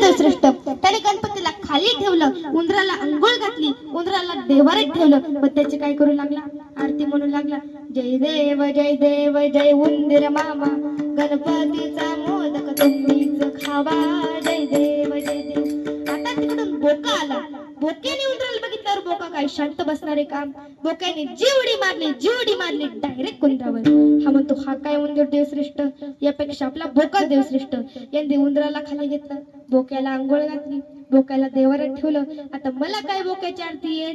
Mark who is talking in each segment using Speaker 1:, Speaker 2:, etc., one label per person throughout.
Speaker 1: देव श्रेष्ठ. त्याने गणपतीला खाली ठेवलं उंदराला अंघोळ घातली उंदराला देवारीत ठेवलं. मग त्याचे काय करू लागला? आरती म्हणू लागला जय देव जय देव जय उंदीर मामा गणपतीचा मोदक तुम्हीच खावा जय देव जय देव. आता तिकडून बोका आला. बोक्याने तर बोका काय शांत बसणारे काम? बोक्याने जीवडी मारली जीवडी मारली डायरेक्ट कुंद्रावर. हा म्हणतो हा काय उंदीर देवश्रेष्ठ? यापेक्षा आपला बोका देवश्रेष्ठ. यांनी उंदराला खाली घेतलं बोक्याला आंघोळ घातली बोक्याला देवारात ठेवलं. आता मला काय बोक्याची आरती येत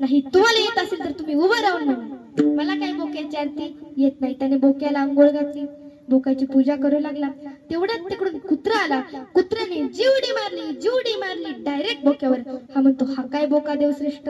Speaker 1: नाही? तुम्हाला येत असेल तर तुम्ही उभं राहून म्हणा. मला काय बोक्याची आरती येत नाही? त्याने बोक्याला आंघोळ घातली. बोकाची पूजा करू लागला. तेवढ्यात तिकडून कुत्रा आला. कुत्र्याने जीवडी मारली जीवडी मारली डायरेक्ट बोक्यावर हा म्हणतो हा काय बोका देवश्रेष्ठ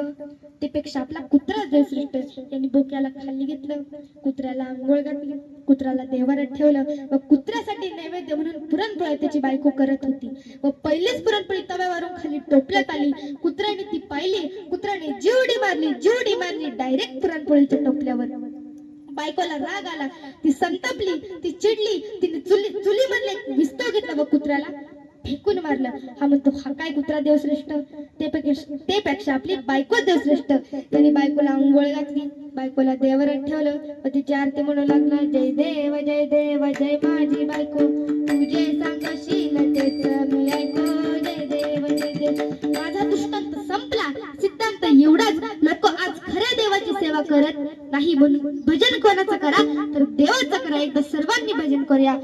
Speaker 1: ते पेक्षा आपला कुत्रा देवश्रेष्ठ त्यांनी बोक्याला खाली घेतलं. कुत्र्याला आंघोळ घातली. कुत्र्याला देवारात ठेवलं. व कुत्र्यासाठी नैवेद्य म्हणून पुरणपोळी त्याची बायको करत होती. व पहिलीच पुरणपोळी तव्यावरून खाली टोपल्यात आली. कुत्र्याने ती पाहिली. कुत्र्याने जीवडी मारली. जीवडी मारली. डायरेक्ट पुरणपोळीच्या टोपल्यावर. बायकोला राग आला. ती संत चिडली. तिने चुली चुली म्हणले विस्तव घेतला व कुत्र्याला. फेकून मारलं. हा म्हणतो हा काय कुत्रा देवश्रेष्ठ? ते पेक्षा ते पेक्षा आपली बायको देवश्रेष्ठ. त्याने बायकोला आंघोळ घातली. बायकोला देवरात ठेवलं. व तिची आरती म्हणू लागला जय देव जय देव जय माझी बायको. तुझे सांगशील तेच मी ऐको. जय देव जय देव. माझा दृष्टांत संपला. सिद्धांत एवढाच. करत नाही. म्हणून भजन कोणाचं करा तर देवाचं करा. एकदा सर्वांनी भजन करूया.